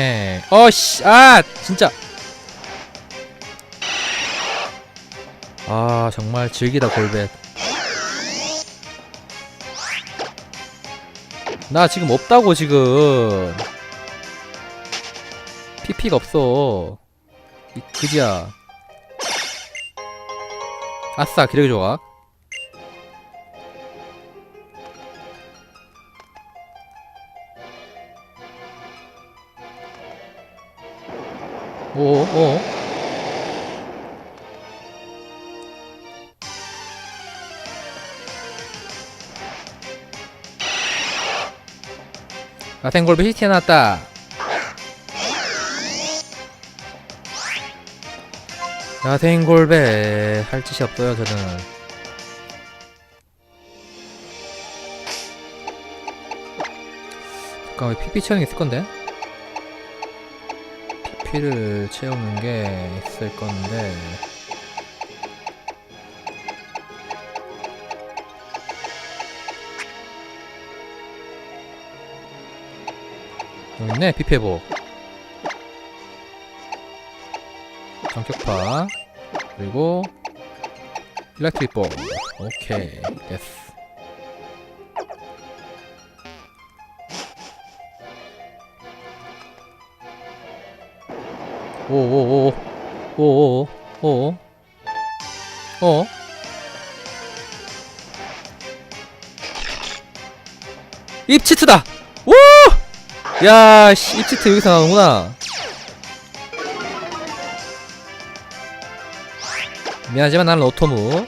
헤헤 어씨 아 진짜. 아 정말 즐기다 골벳. 나 지금 없다고 지금. PP가 없어. 이 그지야. 아싸 기력의 조각 오 오 라텐골드 히트 해놨다. 야생골배. 할 짓이 없어요 저는. 잠깐 왜 PP 채우는 게 있을 건데 PP를 채우는 게 있을 건데. 여기 있네 회복 전격파. 그리고 일렉트릭 볼. 오케이 예스 오오오오 오오오 오오 어 입치트다 오! 야, 씨, 입치트 여기서 나오는구나. 미안하지만 나는 오토무.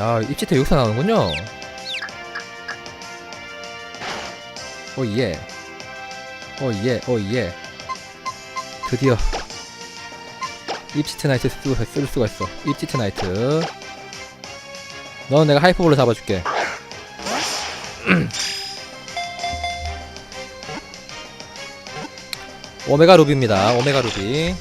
야, 입치트 여기서 나오는군요. 오, 예. 오, 예, 오, 예. 드디어. 입치트 나이트 쓰- 쓸 수가 있어. 입치트 나이트. 넌 내가 하이퍼볼로 잡아줄게. 오메가 루비입니다. 오메가 루비.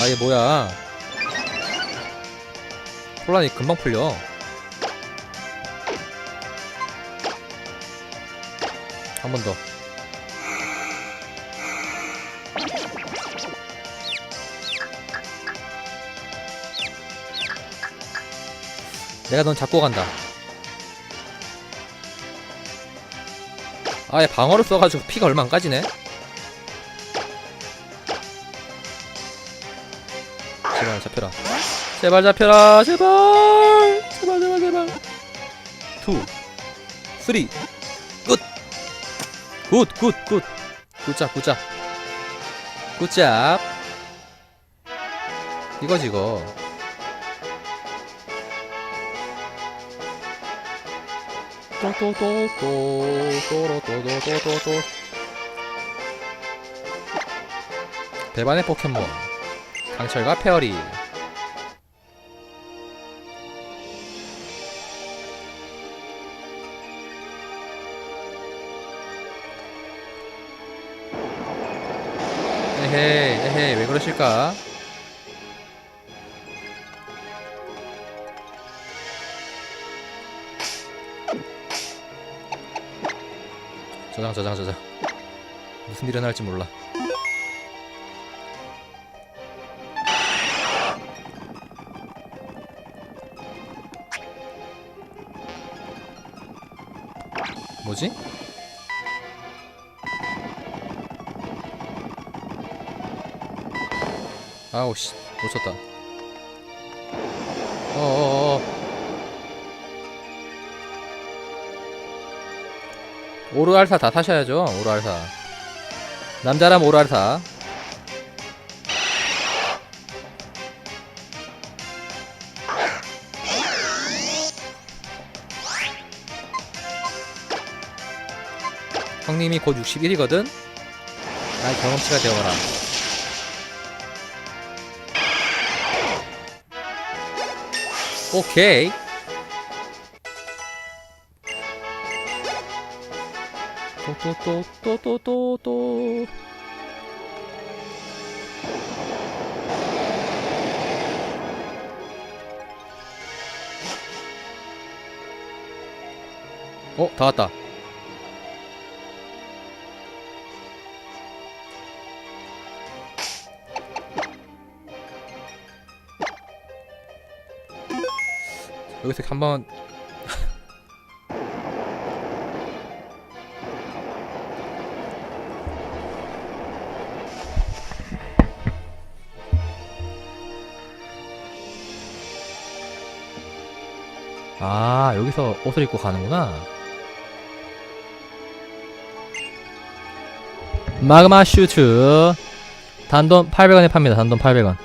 아, 얘 뭐야. 혼란이 금방 풀려. 한 번 더. 내가 넌 잡고 간다. 아예 방어를 써가지고 피가 얼마 안 까지네. 제발 잡혀라. 제발 잡혀라. 제발. 제발 제발 제발. 투, 쓰리, 굿, 굿, 굿, 굿, 굿잡, 굿잡, 굿잡. 이거지 이거. 또또또또또또또또또. 대반의 포켓몬. 강철과 페어리 에헤이 에헤이 왜 그러실까? 저장 저장 저장. 무슨 일이 날지 몰라. 뭐지? 아우 씨. 놓쳤다. 어어어 오르알사 다 타셔야죠 오르알사 남자람 오르알사 형님이 곧 61이거든? 날 경험치가 되어라 OK トトトトトトトお、たった 여기서 한번 아 여기서 옷을 입고 가는구나. 마그마 슈트 단돈 800원에 팝니다. 단돈 800원.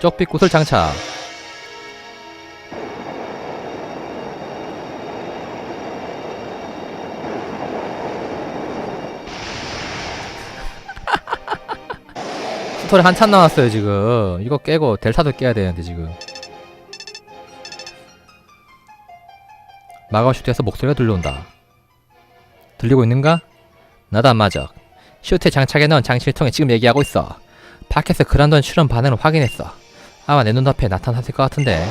쪽빛 구슬 장착 스토리 한참 남았어요 지금 이거 깨고 델타도 깨야 되는데 지금 마감 슈트에서 목소리가 들려온다. 들리고 있는가? 나도 안 맞아. 슈트에 장착해 넣은 장치를 통해 지금 얘기하고 있어. 밖에서 그란돈 출연 반응을 확인했어. 아마 내 눈앞에 나타났을 것 같은데.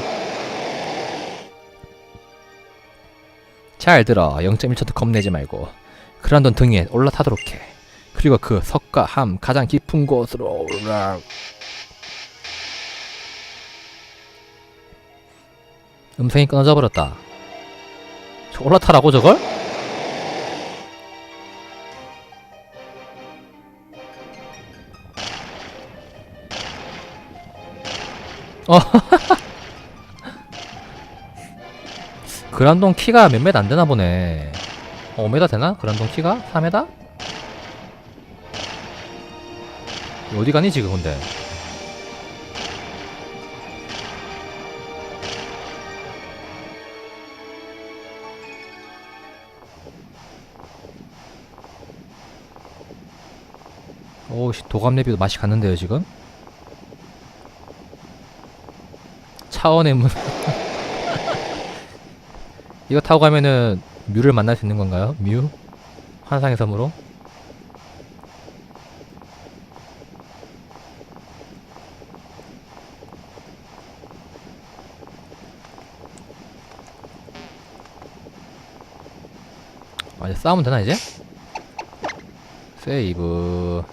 잘 들어. 0.1초도 겁내지 말고. 그란돈 등에 올라타도록 해. 그리고 그 석과 함 가장 깊은 곳으로 올라. 음성이 끊어져 버렸다. 저 올라타라고 저걸? 어. 그란동 키가 몇 메다 안 되나 보네. 어, 5메다 되나? 그란동 키가? 4 어디 가니 지금 근데? 오씨 도감내비도 맛이 갔는데요 지금? 차원의 문 이거 타고 가면은 뮤를 만날 수 있는 건가요? 뮤? 환상의 섬으로? 싸우면 되나 이제? 세이브.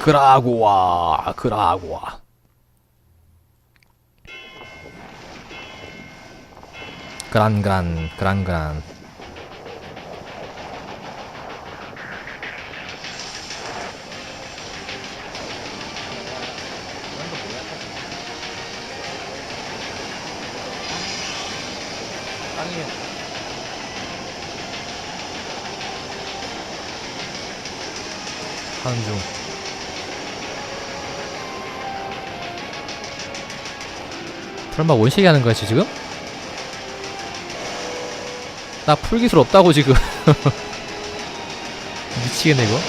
그라고와 그라고와. 그란그란 그란그란 하는 중. 설마 원식이 하는 거야 지금? 나 풀기술 없다고 지금. 미치겠네 이거.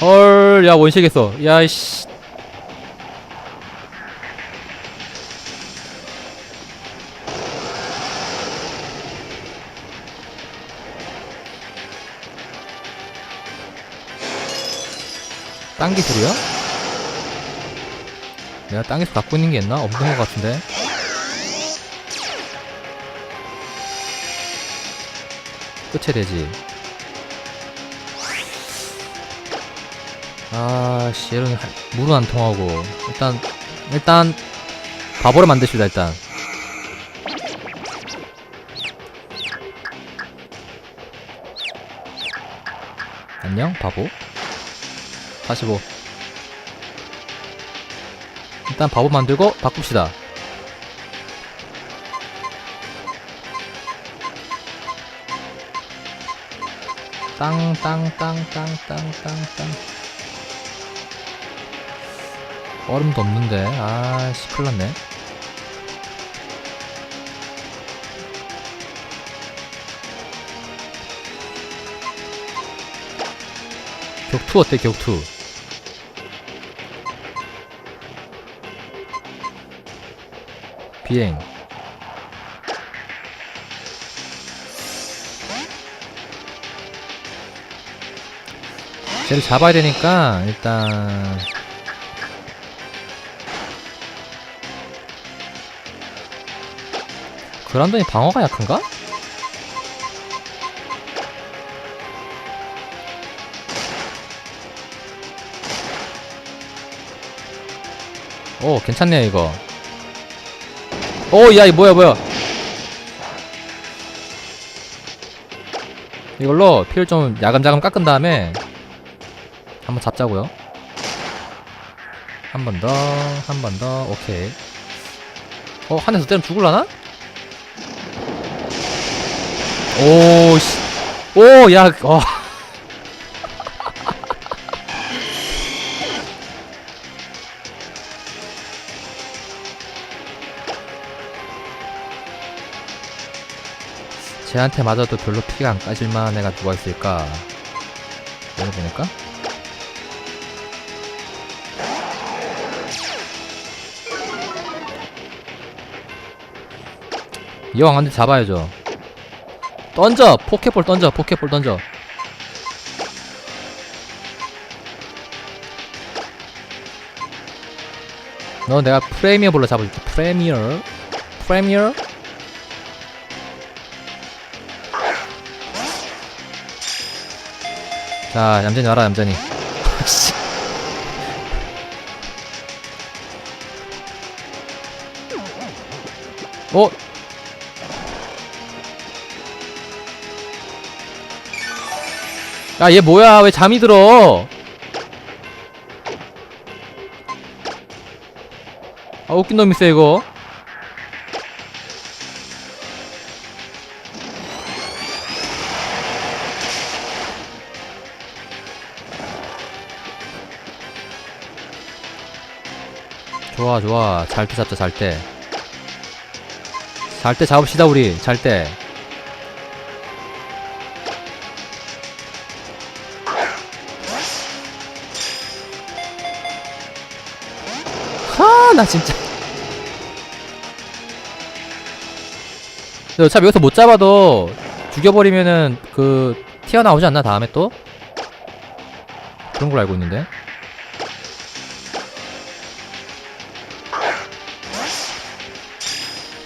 헐야 원식했어? 야이씨 딴 기술이야? 내가 땅에서 갖고 있는 게 있나? 없는 것 같은데. 끝에 되지. 아, 씨, 얘는 하- 물은 안 통하고. 일단, 일단, 바보를 만드시다, 일단. 안녕, 바보. 45. 일단 바보 만들고 바꿉시다. 땅 땅 땅 땅 땅 땅땅 얼음도 없는데 아씨 큰일났네 격투 어때 격투 비행 쟤를 잡아야 되니까 일단 그란돈이 방어가 약한가? 오 괜찮네요 이거 오야 이 뭐야 뭐야 이걸로 피를 좀 야금야금 깎은 다음에 한번 잡자고요 한 번 더 한 번 더 오케이 어한 대서 때리면 죽을라나? 오씨 오야 어. 쟤한테 맞아도 별로 피가 안 까질만 애가 누가 있을까? 여기 보니까 이왕 한대 잡아야죠. 던져! 포켓볼 던져! 포켓볼 던져! 너 내가 프레미어 볼로 잡아줄게. 프레미어. 프레미어. 자, 얌전히 와라, 얌전히. 씨. 어? 야, 얘 뭐야? 왜 잠이 들어? 아, 웃긴 놈 있어, 이거. 좋아, 좋아. 잘 때 잡자, 잘 때. 잘 때 잡읍시다, 우리. 잘 때. 하, 나 진짜. 어차피 여기서 못 잡아도 죽여버리면은 그 튀어나오지 않나 다음에 또? 그런 걸 알고 있는데.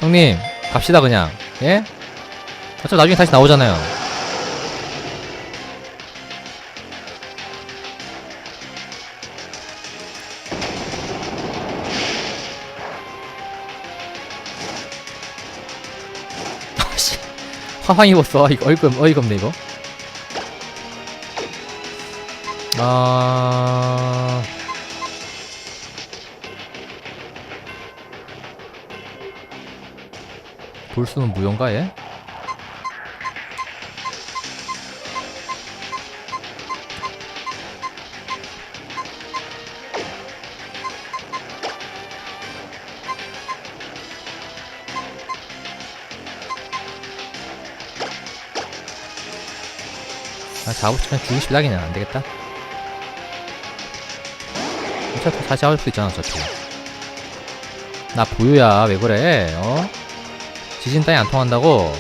형님, 갑시다 그냥. 예? 어차피 나중에 다시 나오잖아요. 아씨 화상 입었어 이거 어이가 어이가 없네 이거 아 볼수는 무용가 얘? 아 싶으면 죽고 싶다 그냥 안되겠다. 어차피 다시 잡을 수 있잖아 어차피 나 보유야. 왜 그래? 어? 지진 따위 안 통한다고?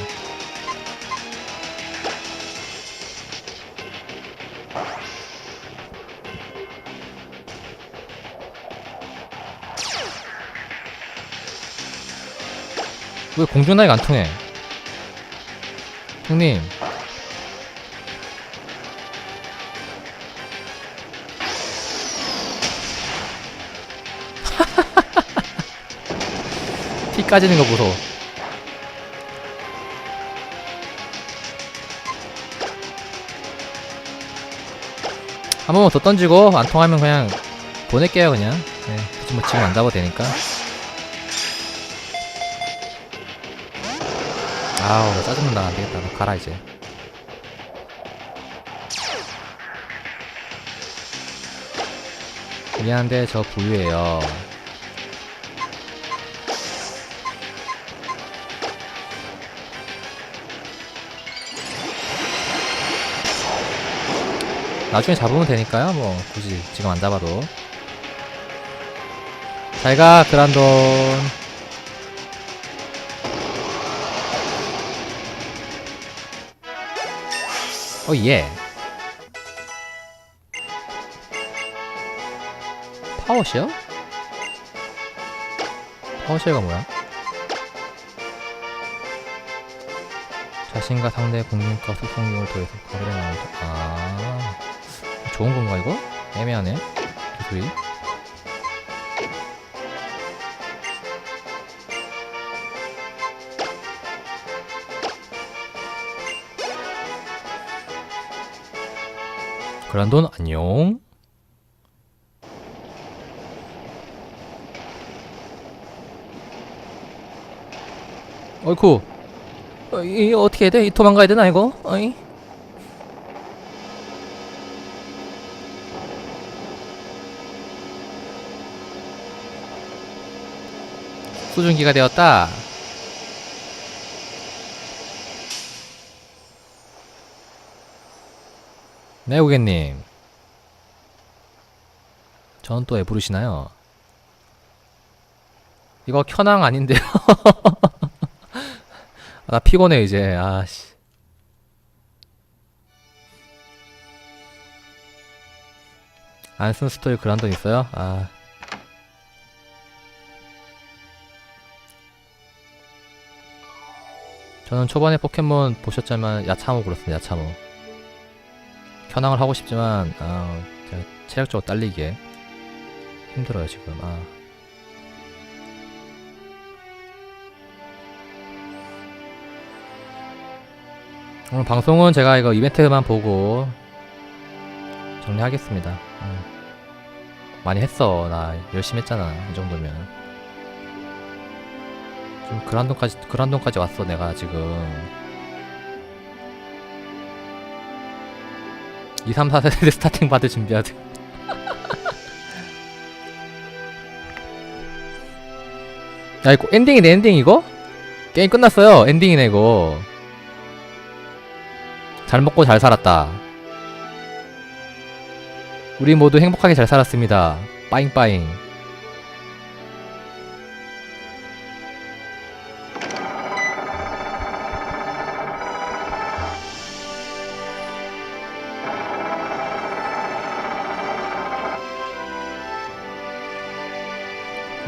왜 공중 나이가 안 통해? 형님. 피 까지는 거 보소. 한 번만 더 던지고 안 통하면 그냥 보낼게요 그냥. 네, 굳이 뭐 지금 안 잡아도 되니까. 아우 나 짜증나 안 되겠다. 너 가라 이제. 미안한데 저 부유해요. 나중에 잡으면 되니까요. 뭐 굳이 지금 안 잡아도. 잘가 그란돈. 어 예. 파워쉐어? 파워쉐어가 뭐야? 자신과 상대의 공격과 소통력을 더해서 거리를 나눈다. 아, 좋은 건가 이거? 애매하네. 기술이. 그란돈 안녕. 어이쿠. 어, 이 어떻게 해야 돼? 이 도망가야 되나 이거? 어이? 수증기가 되었다. 네, 고객님. 전또왜 부르시나요? 이거 켜낭 아닌데요? 아, 나 피곤해 이제. 아씨. 안쓴 스토리 그란돈 있어요? 아. 저는 초반에 포켓몬 보셨지만 야차모 그렇습니다. 야차모. 현황을 하고 싶지만 아, 체력적으로 딸리기에 힘들어요 지금. 아. 오늘 방송은 제가 이거 이벤트만 보고 정리하겠습니다. 음. 많이 했어. 나 열심히 했잖아. 이 정도면. 좀 그란돈까지 그란돈까지 왔어. 내가 지금 2, 3, 4세대 스타팅 받을 준비하세요. 야 이거 엔딩이네 엔딩 이거? 게임 끝났어요. 엔딩이네 이거. 잘 먹고 잘 살았다. 우리 모두 행복하게 잘 살았습니다. 빠잉빠잉.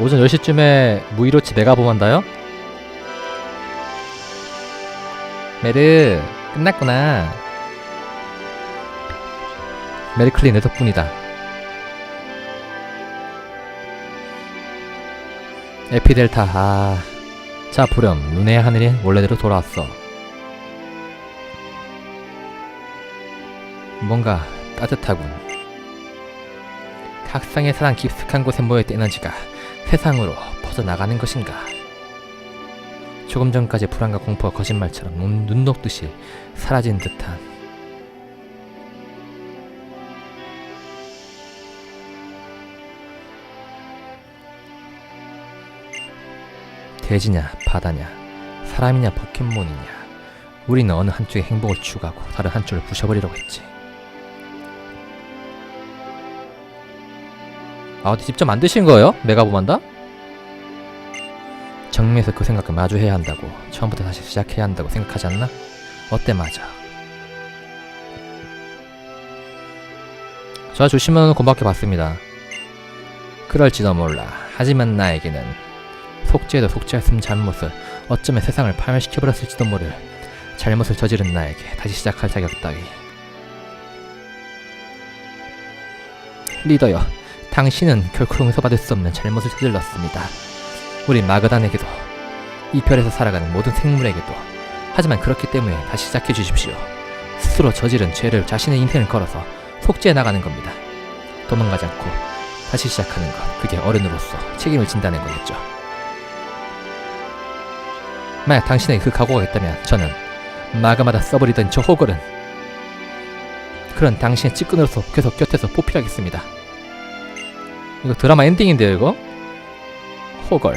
오전 10시쯤에 무이로치 메가봄 한다요? 메르 끝났구나. 메리클리 내 덕분이다. 에피델타 아... 자 보렴. 눈의 하늘이 원래대로 돌아왔어. 뭔가 따뜻하군. 학상의 사랑 깊숙한 곳에 모여있던 에너지가 세상으로 퍼져나가는 것인가? 조금 전까지 불안과 공포가 거짓말처럼 눈, 눈 녹듯이 사라진 듯한 돼지냐 바다냐 사람이냐 포켓몬이냐 우리는 어느 한쪽의 행복을 추구하고 다른 한쪽을 부셔버리려고 했지 아 어디 직접 만드신 거예요? 메가보만다? 정면에서 그 생각을 마주해야 한다고 처음부터 다시 시작해야 한다고 생각하지 않나? 어때 맞아 저 주시면 고맙게 받습니다 그럴지도 몰라 하지만 나에게는 속죄도 속죄했음 잘못을 어쩌면 세상을 파멸시켜버렸을지도 모를 잘못을 저지른 나에게 다시 시작할 자격 따위 리더여 당신은 결코 용서받을 수 없는 잘못을 저질렀습니다. 우리 마그단에게도 이 별에서 살아가는 모든 생물에게도 하지만 그렇기 때문에 다시 시작해 주십시오. 스스로 저지른 죄를 자신의 인생을 걸어서 속죄해 나가는 겁니다. 도망가지 않고 다시 시작하는 것 그게 어른으로서 책임을 진다는 거겠죠. 만약 당신에게 그 각오가 있다면 저는 마그마다 써버리던 저 호걸은 그런 당신의 찌끈으로서 계속 곁에서 보필하겠습니다. 이거 드라마 엔딩인데요, 이거? 호걸,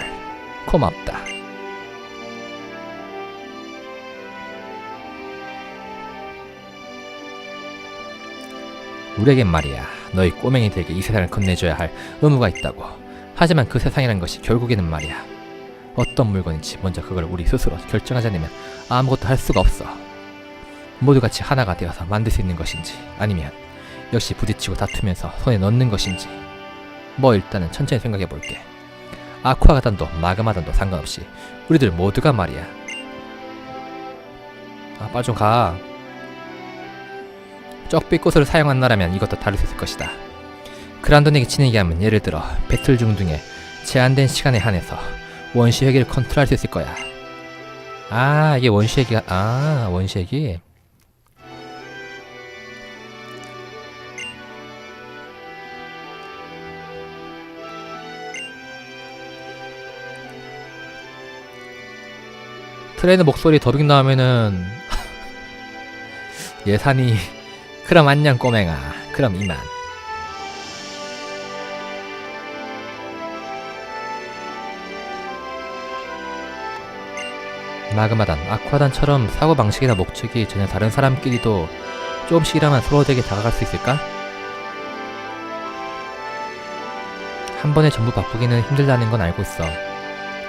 고맙다. 우리에겐 말이야, 너희 꼬맹이들에게 이 세상을 건네줘야 할 의무가 있다고. 하지만 그 세상이란 것이 결국에는 말이야. 어떤 물건인지 먼저 그걸 우리 스스로 결정하지 않으면 아무것도 할 수가 없어. 모두 같이 하나가 되어서 만들 수 있는 것인지, 아니면 역시 부딪히고 다투면서 손에 넣는 것인지. 뭐 일단은 천천히 생각해 볼게. 아쿠아가단도 마그마단도 상관없이 우리들 모두가 말이야. 아, 빨리 좀 가. 쪽빛꽃을 사용한다라면 이것도 다를 수 있을 것이다. 그란돈에게 치는 하면 예를 들어 배틀 중 등의 제한된 시간에 한해서 원시 회기를 컨트롤할 수 있을 거야. 아 이게 원시 회기가 아 원시 회기. 트레이너 목소리 더빙 나오면은 예산이 그럼 안녕 꼬맹아 그럼 이만 마그마단, 아쿠아단처럼 사고방식이나 목적이 전혀 다른 사람끼리도 조금씩이라만 서로에게 다가갈 수 있을까? 한 번에 전부 바꾸기는 힘들다는 건 알고 있어.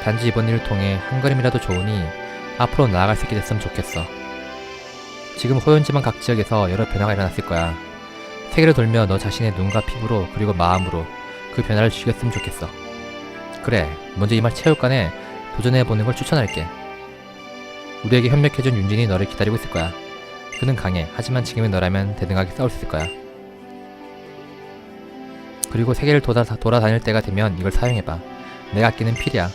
단지 이번 일을 통해 한 걸음이라도 좋으니 앞으로 나아갈 수 있게 됐으면 좋겠어. 지금 호연지방 각 지역에서 여러 변화가 일어났을 거야. 세계를 돌며 너 자신의 눈과 피부로 그리고 마음으로 그 변화를 주겠으면 좋겠어. 그래, 먼저 이 말 체육관에 도전해보는 걸 추천할게. 우리에게 협력해준 윤진이 너를 기다리고 있을 거야. 그는 강해. 하지만 지금의 너라면 대등하게 싸울 수 있을 거야. 그리고 세계를 돌아, 돌아다닐 때가 되면 이걸 사용해봐. 내가 아끼는 필이야.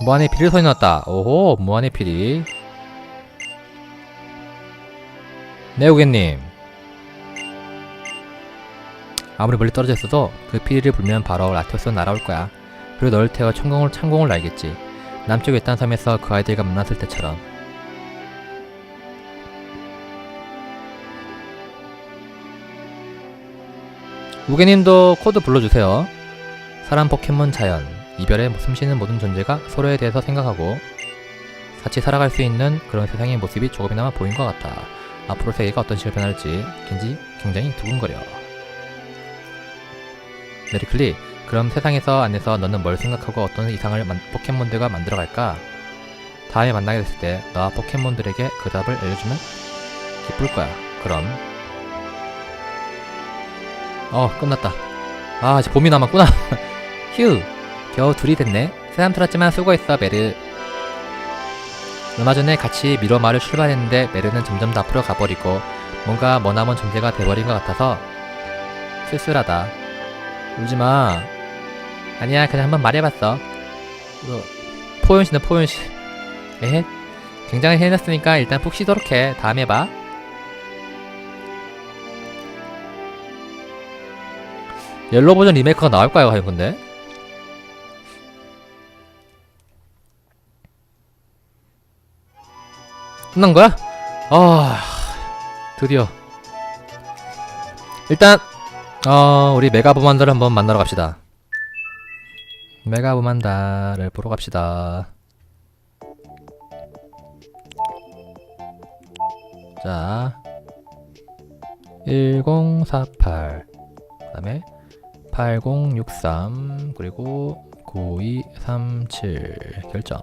무한의 소리 났다. 오호, 무한의 필이. 네오겐님. 아무리 멀리 떨어져 있어도 그 피리를 불면 바로 라테오스가 날아올 거야. 그리고 너를 태워 천공을, 창공을 날겠지. 남쪽 외딴 섬에서 그 아이들과 만났을 때처럼. 우개님도 코드 불러주세요. 사람, 포켓몬, 자연, 이별에 숨쉬는 모든 존재가 서로에 대해서 생각하고 같이 살아갈 수 있는 그런 세상의 모습이 조금이나마 보인 것 같아. 앞으로 세계가 어떤 식으로 변할지 굉장히, 굉장히 두근거려. 메리클리, 그럼 세상에서 안에서 너는 뭘 생각하고 어떤 이상을 만- 포켓몬들과 만들어갈까? 다음에 만나게 됐을 때 너와 포켓몬들에게 그 답을 알려주면 기쁠 거야. 그럼 어 끝났다. 아 이제 봄이 남았구나. 휴 겨우 둘이 됐네. 새삼 들었지만 수고했어 메르. 얼마 전에 같이 미로마를 출발했는데 메르는 점점 더 앞으로 가버리고 뭔가 머나먼 존재가 돼버린 것 같아서 쓸쓸하다. 울지마. 아니야 그냥 한번 말해봤어. 이거 포연씨는 포연씨. 에헤. 굉장히 해냈으니까 일단 푹 쉬도록 해. 다음에 봐. 옐로 버전 리메이크가 나올까요, 과연 근데? 끝난 거야? 아, 드디어. 일단, 어, 우리 메가보만다를 한번 만나러 갑시다. 메가보만다를 보러 갑시다. 자, 1048. 그 다음에 8063 그리고 9237 결정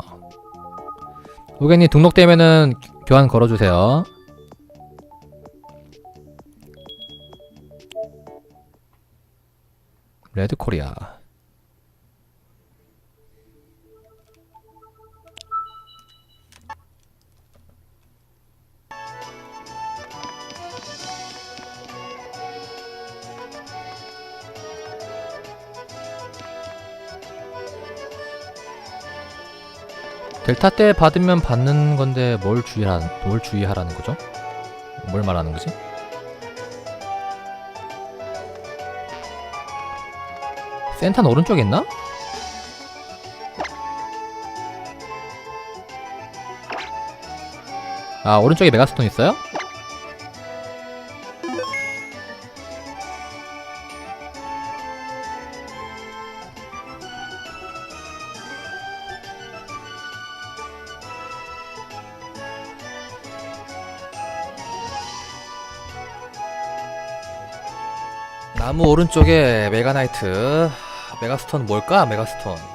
우겐님 등록되면은 교환 걸어주세요. 레드 코리아 델타 때 받으면 받는 건데 뭘 주의하라는 뭘 주의하라는 거죠? 뭘 말하는 거지? 센타는 오른쪽에 있나? 아 오른쪽에 메가스톤 있어요? 나무 오른쪽에 메가나이트 메가스톤 뭘까? 메가스톤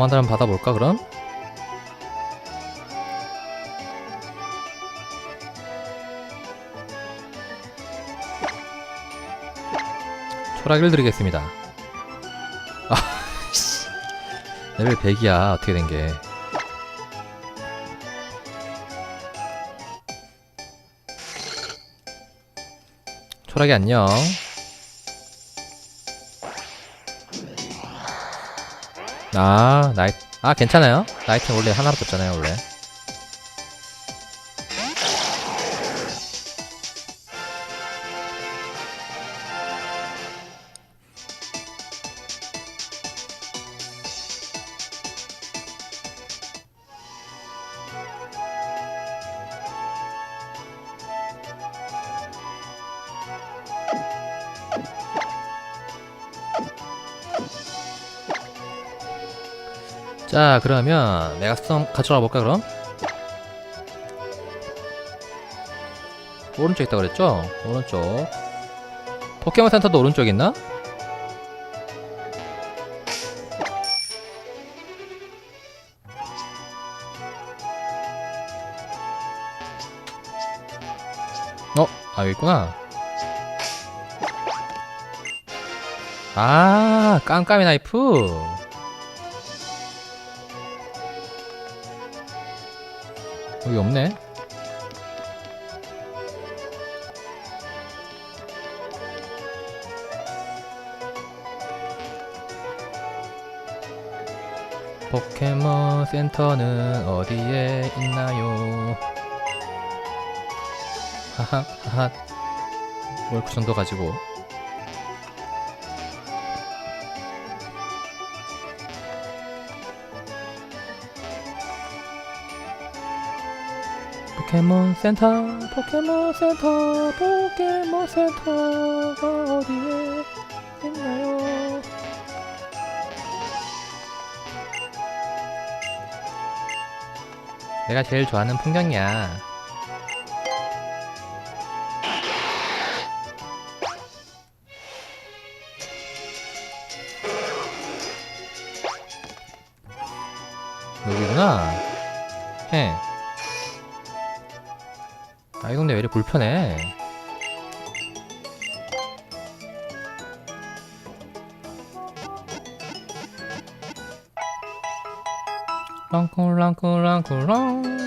도망다 한번 받아볼까 그럼? 초라기를 드리겠습니다. 아, 씨. 레벨 100이야 어떻게 된 게? 초라기 안녕. 아, 나이, 아, 괜찮아요. 나이트 원래 하나밖에 없잖아요, 원래. 자, 그러면 내가 스톰 가져가 볼까 그럼? 오른쪽 있다 그랬죠? 오른쪽. 포켓몬 센터도 오른쪽 있나? 어, 아 여기 있구나. 아, 깜깜이 나이프. 여기 없네. 포켓몬 센터는 어디에 있나요? 하하 하하 뭘그 정도 가지고 포켓몬 센터 포켓몬 센터 포켓몬 센터가 어디에 있나요? 내가 제일 좋아하는 풍경이야. 편해? 랑쿨랑쿨랑쿨랑